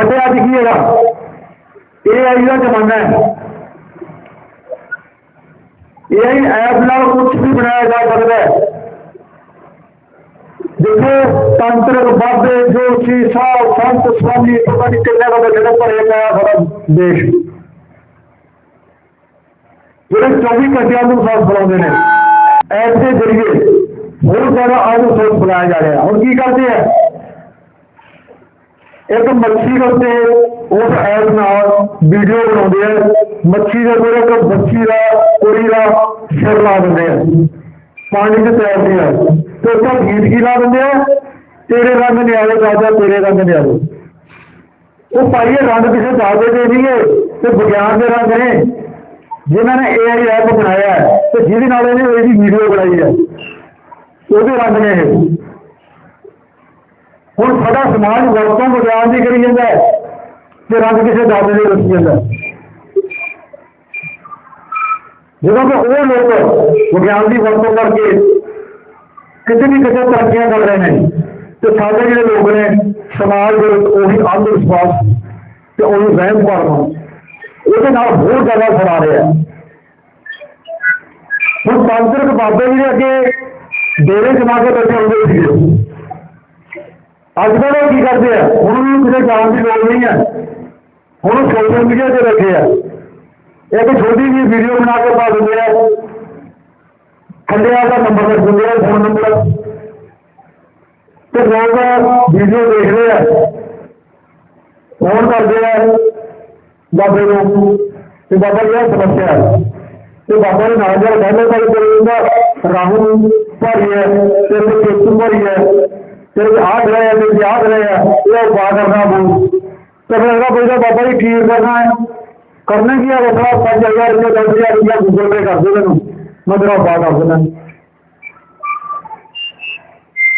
ਅਤੇ ਅੱਜ ਕੀ ਹੈਗਾ ਇਹ ਆਈ ਦਾ ਜ਼ਮਾਨਾ ਹੈ ਇਹ ਆਈ ਐਪ ਨਾਲ ਕੁਝ ਵੀ ਬਣਾਇਆ ਜਾ ਸਕਦਾ ਹੈ ਜਿੱਥੇ ਤੰਤਰਕ ਬਾਬੇ ਜੋਸ਼ੀ ਸਾਹ ਸੰਤ ਸਵਾਮੀ ਪਤਾ ਨਹੀਂ ਕਿੰਨੇ ਦਾ ਜਿਹੜੇ ਭਰੇ ਪਿਆ ਸਾਡਾ ਦੇਸ਼ ਜਿਹੜੇ 24 ਘੰਟਿਆਂ ਨੂੰ ਸਾਥ ਬੁਲਾਉਂਦੇ ਨੇ ਐਪ ਦੇ ਜ਼ਰੀਏ ਹੋਰ ਜ਼ਿਆਦਾ ਆਉਂ ਸੋਚ ਬੁਲਾਇਆ ਜਾ ਰਿਹਾ ਹੁਣ ਕੀ ਕਰਦੇ ਆ ਇੱਕ ਮੱਛੀ ਦੇ ਉੱਤੇ ਉਸ ਐਪ ਨਾਲ ਵੀਡੀਓ ਬਣਾਉਂਦੇ ਆ। ਮੱਛੀ ਦੇ ਕੋਲ ਇੱਕ ਬੱਚੀ ਦਾ, ਕੁੜੀ ਦਾ ਸਿਰ ਲਾ ਦਿੰਦੇ ਆ। ਪਾਣੀ ਚ ਤੈਰਦੀ ਆ। ਤੇ ਉਹਦਾ ਗੀਤ ਕੀ ਲਾ ਦਿੰਦੇ ਆ? ਤੇਰੇ ਰੰਗ ਨਿਆਲੇ ਰਾਜਾ, ਤੇਰੇ ਰੰਗ ਨਿਆਲੇ ਉਹ ਭਾਈ ਇਹ ਰੰਗ ਕਿਸੇ ਦਾਦੇ ਦੇ ਨਹੀਂ ਹੈ, ਤੇ ਵਿਗਿਆਨ ਦੇ ਰੰਗ ਨੇ। ਜਿਨ੍ਹਾਂ ਨੇ AI ਐਪ ਬਣਾਇਆ ਤੇ ਜਿਹਦੇ ਨਾਲ ਇਹਨੇ ਇਹਦੀ ਵੀਡੀਓ ਬਣਾਈ ਹੈ। ਉਹਦੇ ਰੰਗ ਨੇ ਇਹ। ਹੁਣ ਸਾਡਾ ਸਮਾਜ ਵਰਤੋਂ ਵਿਗਿਆਨ ਦੀ ਕਰੀ ਜਾਂਦਾ ਹੈ ਤੇ ਰੰਗ ਕਿਸੇ ਦਾਦੇ ਦੇ ਰਸੀ ਜਾਂਦਾ। ਜਦੋਂ ਕਿ ਉਹ ਲੋਕ ਵਿਗਿਆਨ ਦੀ ਵਰਤੋਂ ਕਰਕੇ ਕਿਤੇ ਵੀ ਕਿਤੇ ਤਰੱਕੀਆਂ ਕਰ ਰਹੇ ਨੇ ਤੇ ਸਾਡੇ ਜਿਹੜੇ ਲੋਕ ਨੇ, ਸਮਾਜ ਦੇ ਵਿੱਚ ਉਹੀ ਅੰਧ ਵਿਸ਼ਵਾਸ ਤੇ ਉਹੀ ਵਹਿਮ ਭਰਮ ਉਹਦੇ ਨਾਲ ਹੋਰ ਜ਼ਿਆਦਾ ਫੈਲਾ ਰਿਹਾ ਹੁਣ ਤਾਂਤਰਿਕ ਬਾਬੇ ਜਿਹੜੇ ਅੱਗੇ ਡੇਰੇ ਜਮਾ ਕੇ ਬੈਠੇ ਹੁੰਦੇ ਸੀਗੇ। ਅੱਜ ਕੱਲ੍ਹ ਉਹ ਕੀ ਕਰਦੇ ਆ? ਹੁਣ ਵੀ ਕਿਸੇ ਜਾਣ ਦੀ ਲੋੜ ਨਹੀਂ ਹੈ ਹੁਣ ਸੋਸ਼ਲ ਮੀਡੀਆ ਤੇ ਬੈਠੇ ਆ। ਇੱਕ ਛੋਟੀ ਜਿਹੀ ਵੀਡੀਓ ਬਣਾ ਕੇ ਪਾ ਦਿੰਦੇ ਆ। ਥੱਲੇ ਦਾ ਨੰਬਰ ਲਿਖ ਦਿੰਦੇ ਆ ਫੋਨ ਨੰਬਰ ਤੇ ਲੋਕ ਵੀਡੀਓ ਦੇਖਦੇ ਆ। ਫੋਨ ਕਰਦੇ ਆ ਬਾਬੇ ਨੂੰ। ਤੇ ਬਾਬਾ ਜੀ ਆਹ ਸਮੱਸਿਆ ਤੇ ਬਾਬਾ ਦੇ ਨਾਲ ਜਿਹੜਾ ਕਹਿੰਦੇ ਭਾਈ ਤੇਰੇ ਦਾ ਰਾਹੂ ਭਾਰੀ ਹੈ ਤੇ ਕੇਤੂ ਭਾਰੀ ਹੈ ਤੇਰੇ ਤੇ ਆਹ ਗ੍ਰਹਿ ਤੇਰੇ ਤੇ ਆਹ ਗ੍ਰਹਿ ਹੈ ਇਹ ਕਰਨਾ ਪਊ ਤੇ ਫਿਰ ਇਹਦਾ ਕੋਈ ਬਾਬਾ ਜੀ ਠੀਕ ਕਰਨਾ ਹੈ? ਕਰਨਾ ਕੀ ਆ ਬਸਾ 5000 ਰੁਪਏ 10000 ਰੁਪਏ ਗੂਗਲ ਪੇ ਕਰ ਦੇ ਮੈਨੂੰ। ਮੈਂ ਤੇਰਾ ਉਪਾਅ ਕਰ ਦਿੰਦਾ।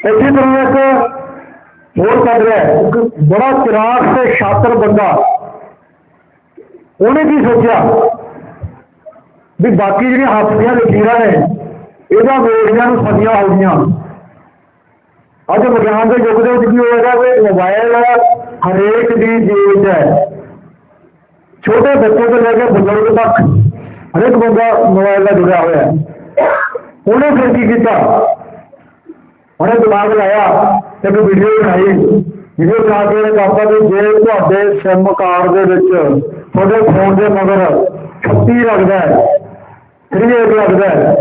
ਇੱਥੇ ਤਰ੍ਹਾਂ ਇੱਕ ਹੋਰ ਕਰ ਰਿਹਾ ਇੱਕ ਬੜਾ ਚਿਰਾਗ ਤੇ ਸ਼ਾਤਰ ਬੰਦਾ। ਉਹਨੇ ਕੀ ਸੋਚਿਆ? ਵੀ ਬਾਕੀ ਜਿਹੜੀਆਂ ਹੱਥ ਦੀਆਂ ਲਕੀਰਾਂ ਨੇ, ਇਹਦਾ ਵੇਖਦਿਆਂ ਨੂੰ ਸਦੀਆਂ ਹੋ ਗਈਆਂ। और जब तो यहाँ से जो तो कुछ भी होगा वो मोबाइल हरेक की चीज़ है। छोटे बच्चों से लेकर बुज़ुर्ग तक हरेक बंदा मोबाइल का जुड़ा हुआ है। उन्हें फिर की किया उन्हें दिमाग लाया एक वीडियो बनाई वीडियो बना के उन्हें कहा कि जे थोड़े सिम कार्ड के फ़ोन के मगर छत्ती लगता है थ्री एट लगता है।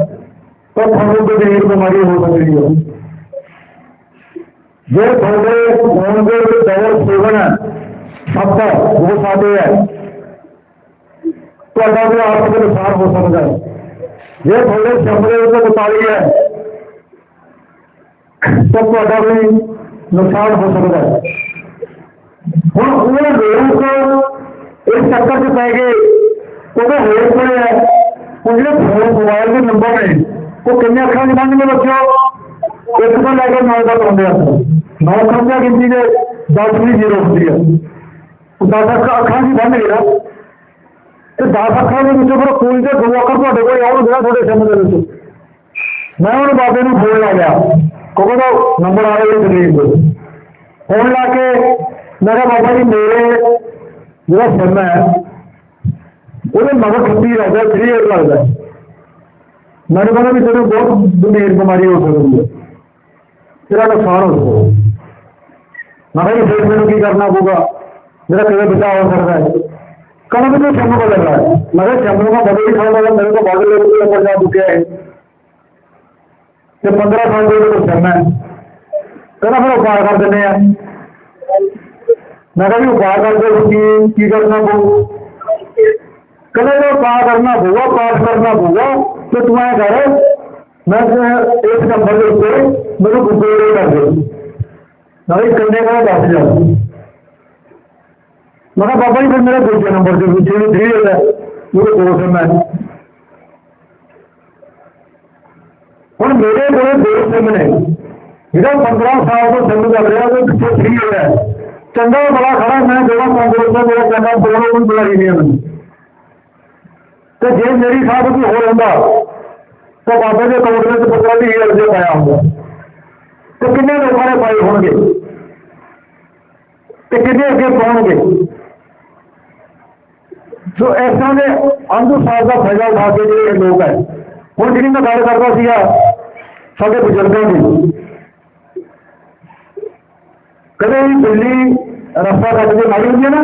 तो थोड़ी गंभीर बीमारी हो सकती है। जो थोड़े होंगे तवर सेवन शब्द वो साधे है। तो अल्लाह के आपके अनुसार हो सकता है जो थोड़े शब्द के मुताबिक है। तो थोड़ा भी नुकसान हो सकता है। हम उन्हें लोगों को इस चक्कर से पै गए तो वो पड़े है। उनके फ़ोन, मोबाइल के नंबर ने वो कहीं अखर बंद में बच्चों ਇੱਕ ਤੋਂ ਲੈ ਕੇ 9 ਤੱਕ ਹੁੰਦੇ ਆ 9 ਅੱਖਰਾਂ ਗਿਣਤੀ ਦੇ 10 ਵੀ ਜ਼ੀਰੋ ਹੁੰਦੀ ਆ। ਉਹ 10 ਅੱਖਰਾਂ ਦੀ ਬੰਦ ਗਿਆ ਤੇ 10 ਅੱਖਰਾਂ ਦੇ ਵਿੱਚੋਂ ਫਿਰ ਕੋਈ ਤੇ ਦੋ ਅੱਖਰ ਤੁਹਾਡੇ ਕੋਲ ਆਉਣਗੇ ਨਾ ਤੁਹਾਡੇ ਸਿਮ ਦੇ ਵਿੱਚ। ਮੈਂ ਹੁਣ ਬਾਬੇ ਨੂੰ ਫੋਨ ਲਾ ਗਿਆ। ਕਿਉਂਕਿ ਉਹਦਾ ਨੰਬਰ ਆ ਰਿਹਾ ਜਲੀਲ ਤੋਂ ਫੋਨ ਲਾ ਕੇ ਮੈਂ ਕਿਹਾ, ਬਾਬਾ ਜੀ, ਮੇਰੇ ਜਿਹੜਾ ਸਿਮ ਹੈ, ਉਹਦੇ ਮਗਰ ਖੱਤੀ ਲੱਗਦਾ ਥਰੀ ਲੱਗਦਾ ਮੈਨੂੰ ਕਹਿੰਦਾ ਵੀ ਤੈਨੂੰ ਬਹੁਤ ਗੰਭੀਰ ਬਿਮਾਰੀ ਹੋ ਸਕਦੀ ਹੈ। तेरा नुकसान उसको ना भाई फिर मैंने की करना होगा। मेरा कभी बचाव हो सकता है। कल भी तो शम्भू का लग रहा है। मगर शम्भू का बदल खड़ा होगा मेरे को बादल लेने के लिए पड़ जा चुके हैं। ये पंद्रह साल के कुछ करना है। कहना फिर उपाय कर देने हैं। मैं कभी उपाय कर दे, की करना को कहना उपाय करना होगा पाठ करना होगा तो तुम्हारे घर मैं एक नंबर के ऊपर मेरे को गोड़े कर दे मैं कंधे का बच जा मैं बाबा जी, फिर मेरा दूसरे नंबर से पूछे भी थ्री है। मेरे को से मैं हूँ। मेरे को दो सिम ने जो पंद्रह साल तो सिम कर रहा तो पिछले थ्री है चंगा बड़ा खड़ा मैं जो कांग्रेस का मेरा कहना दोनों को बुला ही नहीं है मैंने तो जे मेरी साहब कोई हो रहा ਤੇ ਜੇ ਮੇਰੀ ਸਾਥ ਕੋਈ ਹੋਰ ਹੁੰਦਾ ਤਾਂ ਬਾਬੇ ਦੇ ਕੋਲ ਵਿੱਚ ਪਤਲਾ ਵੀ ਹਜ਼ਾਰ ਰੁਪਏ ਪਾਇਆ ਹੁੰਦਾ ਤੇ ਕਿੰਨੇ ਲੋਕਾਂ ਨੇ ਪਾਏ ਹੋਣਗੇ ਤੇ ਕਿੰਨੇ ਅੱਗੇ ਪਾਉਣਗੇ ਸੋ ਇਸ ਤਰ੍ਹਾਂ ਦੇ ਅੰਧਵਿਸ਼ਵਾਸ ਦਾ ਫਾਇਦਾ ਉਠਾ ਕੇ ਜਿਹੜੇ ਇਹ ਲੋਕ ਹੈ ਹੁਣ ਜਿਹੜੀ ਮੈਂ ਗੱਲ ਕਰਦਾ ਸੀਗਾ ਸਾਡੇ ਬਜ਼ੁਰਗਾਂ ਦੀ ਕਦੇ ਵੀ ਬਿੱਲੀ ਰਸਤਾ ਕੱਟ ਕੇ ਮਾਰੀ ਹੁੰਦੀ ਹੈ ਨਾ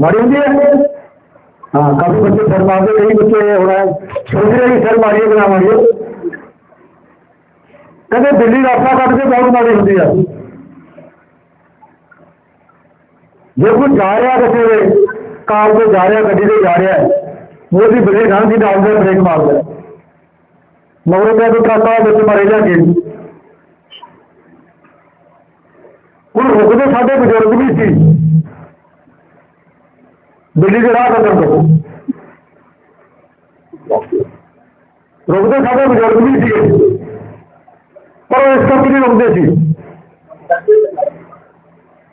ਮਾਰੀ ਹੁੰਦੀ ਹੈ ਹਾਂ ਕਾਫੀ ਬੱਚੇ ਸਿਰ ਮਾਰਦੇ ਕਈ ਬੱਚੇ ਹੁਣ ਸੋਚ ਰਹੇ ਕਿ ਸਿਰ ਮਾਰੀਏ ਕਿ ਨਾ ਮਾਰੀਏ ਕਦੇ ਬਿੱਲੀ ਰਸਤਾ ਕੱਟ ਕੇ ਬਹੁਤ ਮਾਰੀ ਹੁੰਦੀ ਆ। ਜੇ ਕੋਈ ਜਾ ਰਿਹਾ ਕਿਸੇ ਦੇ ਕਾਰ ਤੇ ਜਾ ਰਿਹਾ ਗੱਡੀ ਤੇ ਜਾ ਰਿਹਾ ਹੈ, ਉਹਦੀ ਬਿੱਲੀ ਗਾਂ ਦੀ ਨਾਲ ਦੇ ਬ੍ਰੇਕ ਮਾਰਦਾ। ਮਗਰੋਂ ਮੈਂ ਕੋਈ ਟਰੱਕ ਵਾਲਾ ਵਿੱਚ ਮਾਰੇ ਜਾ ਕੇ। ਹੁਣ ਰੁਕਦੇ ਸਾਡੇ ਬਜ਼ੁਰਗ ਵੀ ਸੀ। ਬਿੱਲੀ ਦੇ ਰਾਹ ਕੱਢਣ ਤੋਂ ਰੁਕਦੇ ਸਾਡੇ ਬਜ਼ੁਰਗ ਵੀ ਸੀ। ਪਰ ਉਹ ਇਸ ਕਰਕੇ ਨਹੀਂ ਰੁਕਦੇ ਸੀ।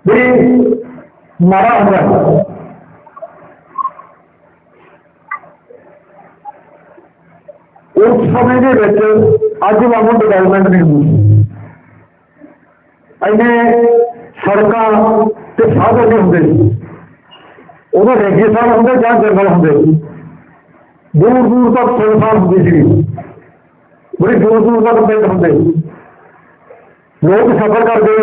ਵੀ ਮਾਰਾ ਹੁੰਦਾ ਉਸ ਸਮੇਂ ਦੇ ਵਿੱਚ ਅੱਜ ਵਾਂਗੂ ਡਿਵੈਲਪਮੈਂਟ ਨਹੀਂ ਹੁੰਦੀ ਇੰਨੇ ਸੜਕਾਂ ਤੇ ਸਾਧਨ ਨਹੀਂ ਹੁੰਦੇ। ਸੀ ਉਦੋਂ ਰੇਗਿਸਤਾਨ ਹੁੰਦੇ ਜਾਂ ਜੰਗਲ ਹੁੰਦੇ ਦੂਰ ਦੂਰ ਤੱਕ ਸੁਨਸਾਨ ਹੁੰਦੀ ਸੀ। ਬੜੀ ਦੂਰ ਦੂਰ ਤੱਕ ਪਿੰਡ ਹੁੰਦੇ ਲੋਕ ਸਫ਼ਰ ਕਰਦੇ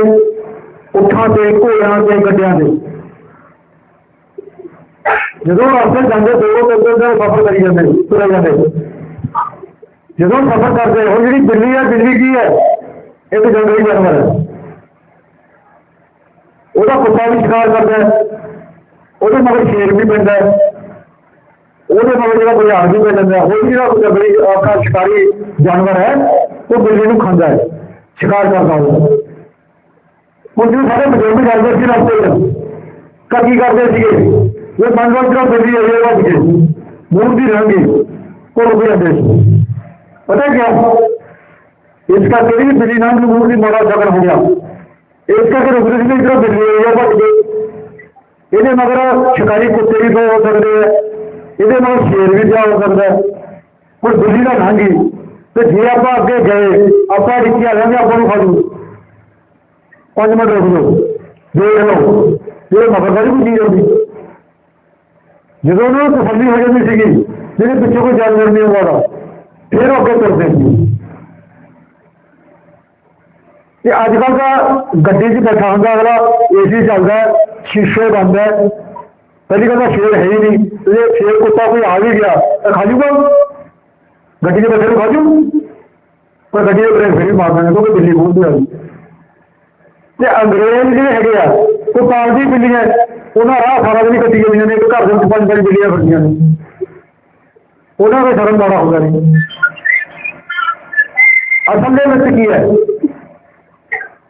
ਉੱਠਾਂ ਤੇ, ਘੋੜਿਆਂ ਤੇ, ਗੱਡਿਆਂ ਤੇ। ਜਦੋਂ ਰਸਤੇ ਜਾਂਦੇ ਦੋ ਦੋ ਦਿਨ ਸਫ਼ਰ ਕਰੀ ਜਾਂਦੇ ਤੁਰੇ ਜਾਂਦੇ ਜਦੋਂ ਸਫ਼ਰ ਕਰਦੇ ਹੁਣ ਜਿਹੜੀ ਬਿੱਲੀ ਹੈ ਬਿੱਲੀ ਕੀ ਹੈ ਇੱਕ ਜੰਗਲੀ ਜਾਨਵਰ ਹੈ ਉਹਦਾ ਕੁੱਤਾ ਵੀ ਸ਼ਿਕਾਰ ਕਰਦਾ। ਹੈ ਉਹਦੇ ਮਗਰ ਸ਼ੇਰ ਵੀ ਪੈਂਦਾ ਹੈ ਉਹਦੇ ਮਗਰ ਜਿਹੜਾ ਕੋਈ ਆਦਮੀ ਪੈ ਜਾਂਦਾ ਹੈ ਉਹ ਜਿਹੜਾ ਕੋਈ ਜੰਗਲੀ ਆਪਣਾ ਸ਼ਿਕਾਰੀ ਜਾਨਵਰ ਹੈ ਉਹ ਬਿੱਲੀ ਨੂੰ ਖਾਂਦਾ ਹੈ ਸ਼ਿਕਾਰ ਕਰਦਾ ਉਹ ਹੁਣ ਜਿਵੇਂ ਸਾਡੇ ਬਜ਼ੁਰਗ ਜਾਂਦੇ ਸੀ ਰਸਤੇ 'ਚ ਤਾਂ ਕੀ ਕਰਦੇ ਸੀਗੇ ਇਹ ਮੰਨ ਲਓ ਜਿਹੜਾ ਬਿੱਲੀ ਹੈ ਉਹ ਵੱਜ ਗਈ ਮੂੰਹ ਦੀ ਰਹਿੰਦੀ ਕੋਲ ਵੀ ਜਾਂਦੇ ਸੀ ਪਤਾ ਕਿਆ ਇਸ ਕਰਕੇ ਵੀ ਬਿੱਲੀ ਨਾਲ ਮੂੰਹ ਦੀ ਮਾੜਾ ਝਗੜ ਹੋ ਗਿਆ ਇਸ ਕਰਕੇ ਰੁਕਦੇ ਸੀ ਜਿਹੜਾ ਬਿੱਲੀ ਹੈ ਉਹ ਵੱਜ ਗਈ ਇਹਦੇ ਮਗਰ ਸ਼ਿਕਾਰੀ ਕੁੱਤੇ ਵੀ ਪਏ ਹੋ ਸਕਦੇ ਆ। ਇਹਦੇ ਮਗਰ ਸ਼ੇਰ ਵੀ ਪਿਆ ਹੋ ਸਕਦਾ ਹੈ। ਬਿੱਲੀ ਦਾ ਲੰਘੀ ਤੇ ਜੇ ਆਪਾਂ ਅੱਗੇ ਗਏ, ਆਪਾਂ ਡਿੱਕੀ ਆ ਜਾਂਦੇ, ਆਪਾਂ ਨੂੰ ਫੜੂ। ਲੂ ਪੰਜ ਮਿੰਟ ਰੁਕ ਜਾਓ। ਦੇਖ ਲਓ ਇਹ ਮਗਰ ਸਾਰੀ ਕੋਈ ਚੀਜ਼ ਜਦੋਂ ਉਹਨਾਂ ਨੂੰ ਤਸੱਲੀ ਹੋ ਜਾਂਦੀ ਸੀਗੀ ਜਿਹੜੇ ਪਿੱਛੇ ਕੋਈ ਜਾਨਵਰ ਨਹੀਂ ਆਉਂਦਾ, ਫਿਰ ਉਹ ਅੱਗੇ ਤੁਰਦੇ ਸੀ। ਤੇ ਅੱਜ ਕੱਲ ਤਾਂ ਗੱਡੀ 'ਚ ਬੈਠਾ ਹੁੰਦਾ ਅਗਲਾ ਏਸੀ ਚੱਲਦਾ, ਸ਼ੀਸ਼ੇ ਬੰਦ ਹੈ। ਪਹਿਲੀ ਗੱਲ ਤਾਂ ਸ਼ੇਰ ਹੈ ਹੀ ਨਹੀਂ। ਜੇ ਸ਼ੇਰ ਕੁੱਤਾ ਕੋਈ ਆ ਵੀ ਗਿਆ, ਤਾਂ ਖਾਜੂਗਾ ਗੱਡੀ ਦੇ ਬੱਚੇ ਨੂੰ ਖਾਜੂ ਪਰ ਗੱਡੀ ਦੇ ਬ੍ਰੇਕ ਫਿਰ ਵੀ ਮਾਰ ਦੇਣਾ ਕਿਉਂਕਿ ਬਿੱਲੀ ਬੋਲਦੀ ਆ ਗਈ। ਤੇ ਅੰਗਰੇਜ਼ ਜਿਹੜੇ ਹੈਗੇ ਆ, ਉਹ ਪਾਲਦੀ ਬਿੱਲੀਆਂ ਉਹਨਾਂ ਰਾਹ ਸਾਰਾ ਦਿਨ ਕੱਟੀ ਜਾਂਦੀਆਂ ਨੇ ਘਰ ਦੇ ਵਿੱਚ ਪੰਜ ਪੰਜ ਬਿੱਲੀਆਂ ਫਿਰਦੀਆਂ ਨੇ। ਉਹਨਾਂ ਦਾ ਸ਼ਰਮ ਮਾੜਾ ਹੁੰਦਾ ਨਹੀਂ ਅਸਲ ਦੇ ਵਿੱਚ ਕੀ ਹੈ?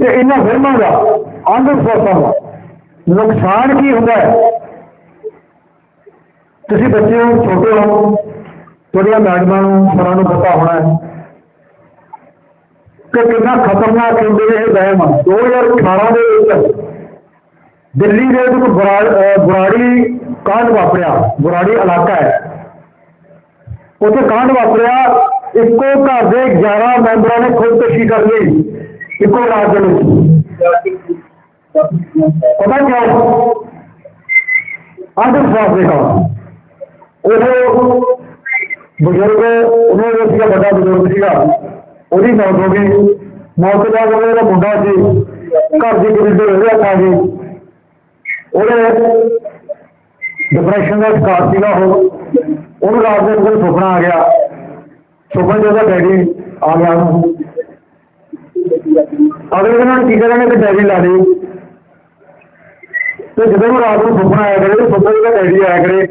ਤੇ ਇਹਨਾਂ ਫਿਲਮਾਂ ਦਾ ਅੰਧ ਵਿਸ਼ਵਾਸਾਂ ਦਾ। ਨੁਕਸਾਨ ਕੀ ਹੁੰਦਾ ਹੈ? ਤੁਸੀਂ ਬੱਚੇ ਹੋ, ਛੋਟੇ ਹੋ, ਤੁਹਾਡੀਆਂ ਮੈਡਮਾਂ ਨੂੰ, ਸਰਾਂ ਨੂੰ ਪਤਾ ਹੋਣਾ ਹੈ ਕਿ ਕਿੰਨਾ ਖਤਰਨਾਕ ਹੁੰਦੇ ਨੇ ਇਹ ਵਹਿਮ। 2018 ਦੇ ਵਿੱਚ ਦਿੱਲੀ ਦੇ ਵਿੱਚ ਬੁਰਾ- ਬੁਰਾੜੀ ਕਾਂਡ ਵਾਪਰਿਆ। ਬੁਰਾੜੀ ਇਲਾਕਾ ਹੈ। ਉੱਥੇ ਕਾਂਡ ਵਾਪਰਿਆ। ਇੱਕੋ ਘਰ ਦੇ 11 ਮੈਂਬਰਾਂ ਨੇ ਖੁਦਕੁਸ਼ੀ ਕਰ ਲਈ। ਇੱਕੋ ਰਾਤ ਦੇ ਵਿੱਚ। ਪਤਾ ਕਿਉਂ ਅੰਧ ਵਿਸ਼ਵਾਸ ਦੇ ਉਹ ਬਜ਼ੁਰਗ, ਉਹਨਾਂ ਦਾ ਸੀਗਾ ਵੱਡਾ ਬਜ਼ੁਰਗ ਸੀਗਾ, ਉਹਦੀ ਮੌਤ ਹੋ ਗਈ। ਮੌਤ ਤੋਂ ਉਹਦਾ ਮੁੰਡਾ ਸੀ, ਘਰ ਦੀ ਗਰੀਬੀ ਹੋ ਗਿਆ ਤਾਂ ਜੀ, ਉਹਦੇ ਡਿਪਰੈਸ਼ਨ ਦਾ ਸ਼ਿਕਾਰ ਸੀਗਾ ਉਹ। ਉਹਨੂੰ ਰਾਤ ਦੇ ਅੰਦਰ ਸੁਪਨਾ ਆ ਗਿਆ। ਸੁਪਨੇ 'ਚ ਉਹਦਾ ਡੈਡੀ ਆ ਗਿਆ ਉਹਨੂੰ। ਅਗਲੇ ਦਿਨ ਉਹਨੇ ਕੀ ਕਰਨਾ ਕਿ ਡੈਡੀ ਲਾ ਲਈ ਤੇ ਜਦੋਂ ਉਹ ਰਾਤ ਨੂੰ ਸੁਪਨਾ ਆਇਆ ਕਰੇ ਸੁਪਨੇ ਦਾ ਡੈਡੀ ਆਇਆ ਕਰੇ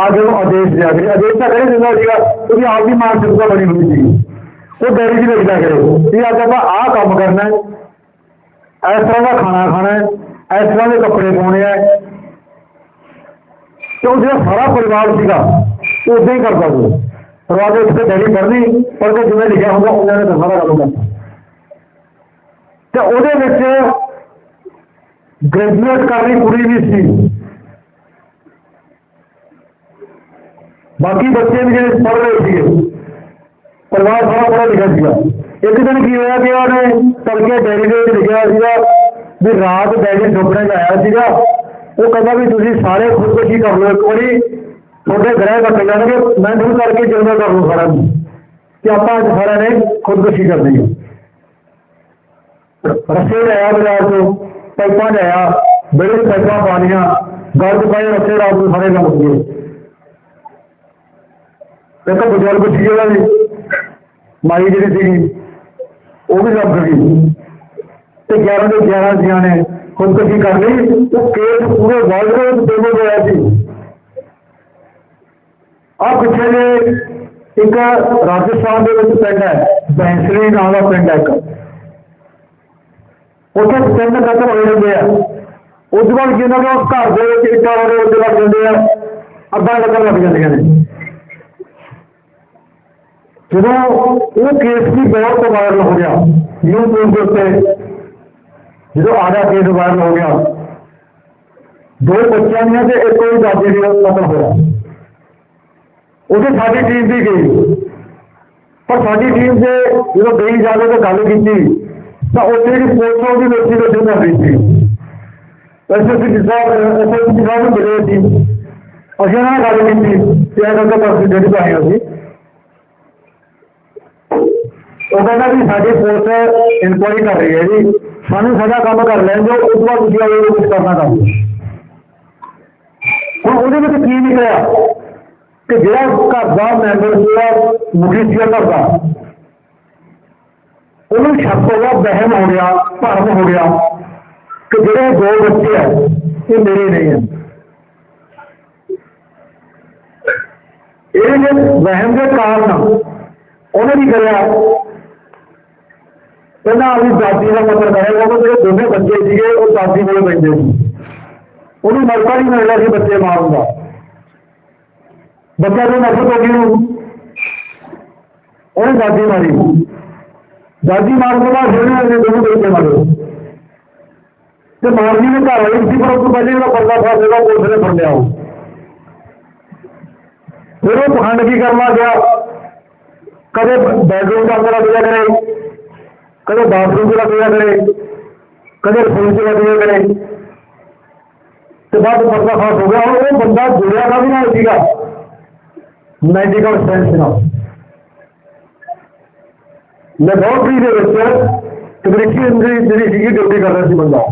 ਅੱਜ ਉਹਨੂੰ ਆਦੇਸ਼ ਦਿਆ ਕਰੇ ਆਦੇਸ਼ ਤਾਂ ਕਰੇ ਦਿੰਦਾ ਸੀਗਾ ਉਹਦੀ ਆਪ ਦੀ ਮਾਨਸਿਕਤਾ ਬਣੀ ਹੋਈ ਸੀ ਉਹ ਡੈਡੀ ਜੀ ਲਿਖਦਾ ਕਰੇ ਵੀ ਅੱਜ ਆਪਾਂ ਆਹ ਕੰਮ ਕਰਨਾ ਹੈ ਇਸ ਤਰ੍ਹਾਂ ਦਾ ਖਾਣਾ ਖਾਣਾ ਹੈ ਇਸ ਤਰ੍ਹਾਂ ਦੇ ਕੱਪੜੇ ਪਾਉਣੇ ਆ ਤੇ ਉਹ ਜਿਹੜਾ ਸਾਰਾ ਪਰਿਵਾਰ ਸੀਗਾ ਉਹ ਉਦਾਂ ਹੀ ਕਰਦਾ ਸੀ ਪਰਿਵਾਰ ਦੇ ਉੱਤੇ ਡੈਡੀ ਪੜ੍ਹਨੀ ਪਰ ਉਹ ਜਿਵੇਂ ਲਿਖਿਆ ਹੁੰਦਾ ਉਹਨਾਂ ਨੇ ਤਾਂ ਸਾਰਾ ਕੰਮ ਕਰਨਾ ਤੇ ਉਹਦੇ ਵਿੱਚ ਗ੍ਰੈਜੂਏਟ ਕਰ ਕੁੜੀ ਵੀ ਸੀ। ਬਾਕੀ ਬੱਚੇ ਵੀ ਜਿਹੜੇ ਪੜ੍ਹ ਰਹੇ ਸੀਗੇ, ਪਰਿਵਾਰ ਸਾਰਾ ਪੜ੍ਹਾ ਲਿਖਿਆ ਸੀਗਾ। ਇੱਕ ਦਿਨ ਕੀ ਹੋਇਆ ਕਿ ਉਹਨੇ ਤੜਕੇ ਡੈਰੀ ਦੇ ਲਿਖਿਆ ਸੀਗਾ ਵੀ ਰਾਤ ਡੈਡੀ ਸੁਪਨੇ 'ਚ ਆਇਆ ਸੀਗਾ। ਉਹ ਕਹਿੰਦਾ ਵੀ ਤੁਸੀਂ ਸਾਰੇ ਖੁਦਕੁਸ਼ੀ ਕਰ ਲਓ, ਇੱਕ ਵਾਰੀ ਤੁਹਾਡੇ ਗ੍ਰਹਿ ਕੱਟ ਜਾਣਗੇ, ਮੈਂ ਤੁਹਾਨੂੰ ਕਰਕੇ ਜਿਉਂਦਾ ਕਰ ਲਓ ਸਾਰਾ ਨੂੰ। ਕਿ ਆਪਾਂ ਅੱਜ ਸਾਰਿਆਂ ਨੇ ਖੁਦਕੁਸ਼ੀ ਕਰਨੀ ਹੈ। ਰਸੇ ਲਿਆਇਆ ਬਾਜ਼ਾਰ ਤੋਂ, ਪਾਈਪਾਂ ਲਿਆਇਆ ਬੜੇ ਪਾਈਪਾਂ ਪਾਣੀਆਂ ਗਲਤ ਪਾਏ ਰਸੇ ਰਾਤ ਨੂੰ ਸਾਰੇ ਲੱਗ ਗਏ। ਇੱਕ ਬਜ਼ੁਰਗ ਸੀ ਜਿਹੜਾ ਵੀ, ਮਾਈ ਜਿਹੜੀ ਸੀਗੀ, ਉਹ ਵੀ ਲੱਗ ਗਈ। ਤੇ 11 ਦੇ 11 ਜੀਆਂ ਨੇ ਖੁਦਕੁਸ਼ੀ ਕਰ ਲਈ, ਉਹ ਕੇਸ ਪੂਰੇ ਵਰਲਡ ਦੇ ਵਿੱਚ ਡੇਮੋ ਹੋਇਆ ਸੀ। ਆ ਪਿੱਛੇ ਜੇ ਇੱਕ ਰਾਜਸਥਾਨ ਦੇ ਵਿੱਚ ਪਿੰਡ ਹੈ, ਬੈਂਸਰੀ ਨਾਮ ਦਾ ਪਿੰਡ ਹੈ ਇੱਕ। ਉੱਥੇ ਤਿੰਨ ਕਤਲ ਹੋਏ ਹੁੰਦੇ ਆ ਉਸ ਤੋਂ ਬਾਅਦ ਜਿਹਨਾਂ ਦੇ ਉਸ ਘਰ ਦੇ ਵਿੱਚ ਇੱਟਾਂ ਵਾਲੇ ਉੱਤੇ ਲੱਗ ਜਾਂਦੇ ਆ ਅੱਧਾ ਲੱਗਣ ਲੱਗ ਜਾਂਦੀਆਂ ਨੇ ਜਦੋਂ ਉਹ ਕੇਸ ਵੀ ਬਹੁਤ ਵਾਇਰਲ ਹੋ ਗਿਆ YouTube ਦੇ ਉੱਤੇ ਜਦੋਂ ਆਜਾ ਕੇਸ ਵਾਇਰਲ ਹੋ ਗਿਆ ਦੋ ਬੱਚਿਆਂ ਦੀਆਂ ਤੇ ਇੱਕ ਹੀ ਦਾਦੇ ਦੀ ਕਤਲ ਹੋਇਆ ਉਹਦੇ ਸਾਡੀ ਟੀਮ ਵੀ ਗਈ ਪਰ ਸਾਡੀ ਟੀਮ ਦੇ ਜਦੋਂ ਗਈ ਜਾ ਕੇ ਤੇ ਗੱਲ ਕੀਤੀ ਤਾਂ ਉੱਥੇ ਜਿਹੜੀ ਪੁਲਿਸ ਉਹਦੀ ਵੇਚੀ ਦੇ ਦਿਨ ਰਹੀ ਸੀ ਐਸਐਸਪੀ ਸਾਹਿਬ ਐਸਐਸਪੀ ਸਾਹਿਬ ਨੂੰ ਮਿਲੇ ਸੀ ਅਸੀਂ ਉਹਨਾਂ ਨਾਲ ਗੱਲ ਕੀਤੀ ਕਿ ਇਹ ਗੱਲ ਤਾਂ ਅਸੀਂ ਜਿਹੜੀ ਪਾਈ ਸੀ ਉਹ ਕਹਿੰਦਾ ਵੀ ਸਾਡੀ ਪੁਲਿਸ ਇਨਕੁਆਇਰੀ ਕਰ ਰਹੀ ਹੈ ਜੀ ਸਾਨੂੰ ਸਾਡਾ ਕੰਮ ਕਰ ਲੈਣ ਦਿਓ ਉਸ ਤੋਂ ਬਾਅਦ ਤੁਸੀਂ ਆਏ ਕੁਝ ਕਰਨਾ ਕੰਮ ਹੁਣ ਉਹਦੇ ਵਿੱਚ ਕੀ ਨਿਕਲਿਆ ਕਿ ਜਿਹੜਾ ਘਰ ਦਾ ਮੈਂਬਰ ਸੀਗਾ ਮੁਖੀ ਸੀਗਾ ਘਰ ਦਾ ਉਹਨੂੰ ਸ਼ੱਕ ਹੋ ਗਿਆ ਵਹਿਮ ਹੋ ਗਿਆ ਭਰਮ ਹੋ ਗਿਆ ਕਿ ਜਿਹੜੇ ਦੋ ਬੱਚੇ ਆ ਇਹ ਮੇਰੇ ਨਹੀਂ ਹੈ ਇਹ ਜੇ ਵਹਿਮ ਦੇ ਕਾਰਨ ਉਹਨੇ ਕੀ ਕਰਿਆ ਕਹਿੰਦਾ ਆਪਣੀ ਦਾਦੀ ਦਾ ਮਤਲਬ ਕਰਿਆ ਕਿਉਂਕਿ ਜਿਹੜੇ ਦੋਨੇ ਬੱਚੇ ਸੀਗੇ ਉਹ ਦਾਦੀ ਕੋਲ ਬੈਠੇ ਸੀ ਉਹਨੂੰ ਮੌਕਾ ਨਹੀਂ ਮਿਲਦਾ ਸੀ ਬੱਚੇ ਮਾਰਨ ਦਾ ਬੱਚਾ ਨੂੰ ਨਫ਼ਰਤ ਹੋ ਗਈ ਉਹਨੂੰ ਉਹਨੇ ਦਾਦੀ ਮਾਰੀ जाजी मार्गोला हे दोन पैसे मारले ते तो मार्गीने का राहील ती परंतु पहले वो पर्दा फासलेला कोळसने पडले आहो फिर वो पखंड की करना गया कदे बेडरूम का अंदर दिया करे कदे बाथरूम का दिया करे कदे रसोई का दिया करे। तो बाद पर्दा खास हो गया, और वो बंदा जुड़िया का भी ना सीखा मेडिकल सेंस ना ਲੈਬੋਰਟਰੀ ਦੇ ਵਿੱਚ ਤਕਨੀਕੀ ਇੰਜਰੀ ਜਿਹੜੀ ਸੀਗੀ ਡਿਊਟੀ ਕਰ ਰਿਹਾ ਸੀ ਬੰਦਾ।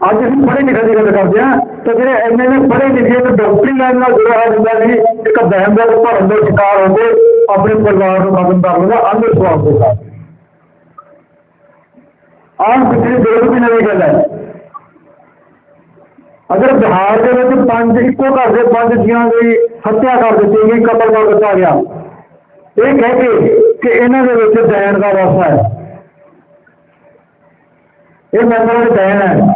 ਅੱਜ ਅਸੀਂ ਪੜ੍ਹੇ ਲਿਖੇ ਦੀ ਗੱਲ ਕਰਦੇ ਹਾਂ ਤਾਂ ਜਿਹੜੇ ਐਨੇ ਨੇ ਪੜ੍ਹੇ ਲਿਖੇ ਤੇ ਡਾਕਟਰੀ ਲਾਈਨ ਨਾਲ ਜੁੜਿਆ ਹੋਇਆ ਹੁੰਦਾ ਸੀ, ਇੱਕ ਬਹਿਮ ਦਾ ਭਰਨ ਦਾ ਸ਼ਿਕਾਰ ਹੋ ਕੇ ਆਪਣੇ ਪਰਿਵਾਰ ਨੂੰ ਖਤਮ ਕਰ ਲੈਂਦਾ ਅੰਧ ਵਿਸ਼ਵਾਸ ਦੇ ਨਾਲ ਆਮ ਪਿਛਲੇ ਦੋ ਦੇਸ਼ ਦੀ ਗੱਲ ਹੈ ਅਗਰ ਬਿਹਾਰ ਦੇ ਵਿੱਚ ਪੰਜ ਇੱਕੋ ਘਰ ਦੇ ਪੰਜ ਜੀਆਂ ਦੀ ਹੱਤਿਆ ਕਰ ਦਿੱਤੀ ਗਈ ਕਤਲ ਕਰ ਦਿੱਤਾ ਗਿਆ ਇਹ ਕਹਿ ਕੇ ਕਿ ਇਹਨਾਂ ਦੇ ਵਿੱਚ ਦੈਣ ਦਾ ਵਾਸਾ ਹੈ ਇਹ ਮੈਂਬਰਾਂ ਦੇ ਦੈਣ ਹੈ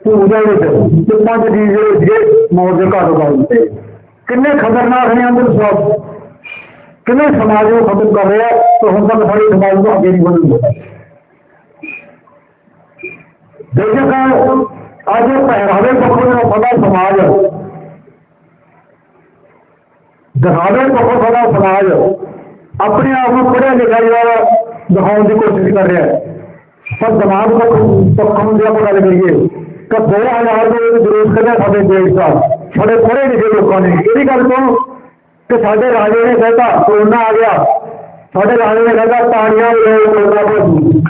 ਪੂਜਾ ਵਿੱਚ ਤੇ ਪੰਜ ਜੀ ਜਿਹੜੇ ਸੀਗੇ ਮੌਤ ਦੇ ਘਾਟ ਉਗਾ ਦਿੱਤੇ ਕਿੰਨੇ ਖਤਰਨਾਕ ਨੇ ਅੰਦਰ ਵਿਸ਼ਵਾਸ ਕਿੰਨੇ ਸਮਾਜ ਨੂੰ ਖਤਮ ਕਰ ਰਿਹਾ ਤੇ ਹੁਣ ਤੱਕ ਸਾਡੀ ਸਮਾਜ ਨੂੰ ਅੱਗੇ ਨਹੀਂ ਵਧਣ ਦਿੰਦਾ ਜੇਕਰ ਅੱਜ ਪਹਿਰਾਵੇ ਪੱਖੋਂ ਦਾ ਸਾਡਾ ਸਮਾਜ ਦਿਖਾਵੇ ਪੱਖੋਂ ਸਾਡਾ ਸਮਾਜ ਆਪਣੇ ਆਪ ਨੂੰ ਪੜ੍ਹਿਆ ਲਿਖਿਆ ਜਿਹੜਾ ਦਿਖਾਉਣ ਦੀ ਕੋਸ਼ਿਸ਼ ਕਰ ਰਿਹਾ ਹੈ। ਪਰ ਦਿਮਾਗ ਪੱਖੋਂ ਪੱਖੋਂ ਜੇ ਆਪਾਂ ਗੱਲ ਕਰੀਏ 2000 ਦੇ ਵਿੱਚ ਵਿਰੋਧ ਕਰਦਾ ਸਾਡੇ ਦੇਸ਼ ਦਾ, ਸਾਡੇ ਪੜ੍ਹੇ ਲਿਖੇ ਲੋਕਾਂ ਨੇ। ਇਹਦੀ ਗੱਲ ਕਹੋ ਕਿ ਸਾਡੇ ਰਾਜੇ ਨੇ ਕਹਿੰਦਾ ਕਰੋਨਾ ਆ ਗਿਆ। ਸਾਡੇ ਰਾਜੇ ਨੇ ਕਹਿੰਦਾ ਤਾੜੀਆਂ ਵਜਾਓ ਕਰੋਨਾ ਭੱਜੂ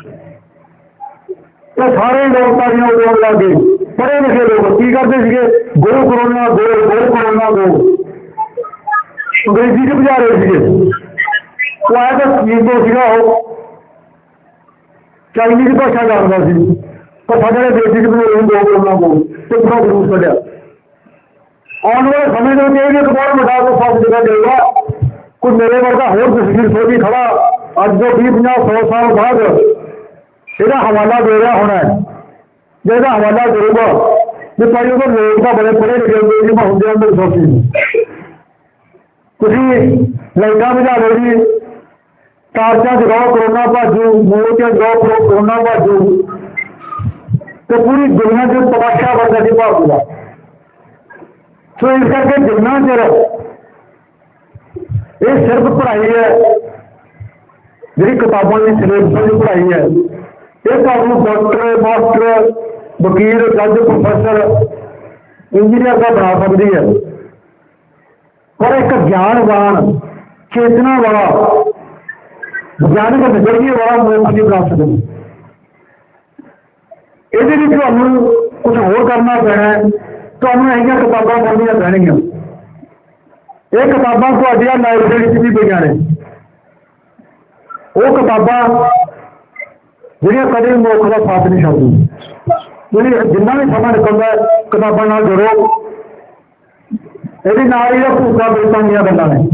ਤੇ ਸਾਰੇ ਲੋਕ ਤਾੜੀਆਂ ਵਜਾਉਣ ਲੱਗ ਗਏ ਪੜ੍ਹੇ ਲਿਖੇ ਲੋਕ ਕੀ ਕਰਦੇ ਸੀਗੇ ਗੁਰੂ ਕਰੋਨਾ ਗੋ ਗੁਰੂ ਕਰੋਨਾ ਗੋ ਅੰਗਰੇਜ਼ੀ ਚ ਬੁਝਾ ਰਹੇ ਸੀਗੇ ਉਹ ਆਇਆ ਤਾਂ ਕੀਮਤੋਂ ਸੀਗਾ ਉਹ ਚਾਈਨੀਜ਼ ਭਾਸ਼ਾ ਜਾਣਦਾ ਸੀ ਪਰ ਸਾਡੇ ਨੇ ਦੇਸੀ ਚ ਬਣਾਉਣ ਦੋ ਕਰੋਨਾ ਗੋ ਤੇ ਪੂਰਾ ਜਰੂਰ ਕੱਢਿਆ ਆਉਣ ਵਾਲੇ ਸਮੇਂ ਦੇ ਵਿੱਚ ਇਹ ਵੀ ਇੱਕ ਬਹੁਤ ਵੱਡਾ ਕੋ ਫਸ ਜਗਾ ਦੇਗਾ ਕੋਈ ਮੇਰੇ ਵਰਗਾ ਹੋਰ ਤਸਵੀਰ ਸੋਚੀ ਖੜਾ ਅੱਜ ਤੋਂ 20 50 100 ਸਾਲ ਬਾਅਦ ਇਹਦਾ ਹਵਾਲਾ ਦੇ ਰਿਹਾ ਹੋਣਾ ਹੈ ਜੇ ਇਹਦਾ ਹਵਾਲਾ ਕਰੂਗਾ ਵੀ ਭਾਈ ਉਹ ਲੋਕ ਤਾਂ ਬੜੇ ਪੜ੍ਹੇ ਲਿਖੇ ਹੁੰਦੇ ਜੀ ਹੁੰਦੇ ਅੰਦਰ ਸੋਚੀ ਤੁਸੀਂ ਲਾਈਟਾਂ ਬੁਝਾ ਲਓ ਜੀ ਟਾਰਚਾਂ ਜਗਾਓ ਕਰੋਨਾ ਭਾਜੂ ਮੋਰਚਾ ਜਗਾਓ ਕਰੋ- ਕਰੋਨਾ ਭਾਜੂ ਤੇ ਪੂਰੀ ਦੁਨੀਆ ਦੇ ਤਮਾਸ਼ਾ ਵਰਗਾ ਦੀ ਭਾਵਨਾ ਸੋ ਇਸ ਕਰਕੇ ਜਿੰਨਾ ਚਿਰ ਇਹ ਸਿਰਫ ਪੜ੍ਹਾਈ ਹੈ ਜਿਹੜੀ ਕਿਤਾਬਾਂ ਦੀ ਸਿਲੇਬਸ ਦੀ ਪੜ੍ਹਾਈ ਹੈ ਇਹ ਤੁਹਾਨੂੰ ਡਾਕਟਰ ਮਾਸਟਰ ਵਕੀਲ, ਜੱਜ ਪ੍ਰੋਫੈਸਰ ਇੰਜੀਨੀਅਰ ਦਾ ਬਣਾ ਸਕਦੀ ਹੈ। ਪਰ ਇੱਕ ਗਿਆਨਵਾਨ ਚੇਤਨਾ ਵਾਲਾ ਵਿਗਿਆਨਕ ਨਜ਼ਰੀਏ ਵਾਲਾ ਮਨੁੱਖ ਨਹੀਂ ਬਣਾ ਸਕਦੀ। ਇਹਦੇ ਲਈ ਤੁਹਾਨੂੰ ਕੁਝ ਹੋਰ ਕਰਨਾ ਪੈਣਾ ਹੈ। ਤੁਹਾਨੂੰ ਇਹੀਆਂ ਕਿਤਾਬਾਂ ਪੜ੍ਹਨੀਆਂ ਪੈਣਗੀਆਂ। ਇਹ ਕਿਤਾਬਾਂ ਤੁਹਾਡੀਆਂ ਲਾਇਬ੍ਰੇਰੀ 'ਚ ਵੀ ਪਈਆਂ ਨੇ। ਉਹ ਕਿਤਾਬਾਂ ਜਿਹੜੀਆਂ ਕਦੇ ਵੀ ਮਨੁੱਖ ਦਾ ਸਾਥ ਨਹੀਂ ਛੱਡਦੀਆਂ। ਜਿਹੜੀ ਜਿੰਨਾ ਵੀ ਸਮਾਂ ਨਿਕਲਦਾ ਕਿਤਾਬਾਂ ਨਾਲ ਜੁੜੋ। ਇਹਦੇ ਨਾਲ ਹੀ ਇਹ ਭੂਤਾ ਬਿਲਤਾਂ ਗੱਲਾਂ ਨੇ।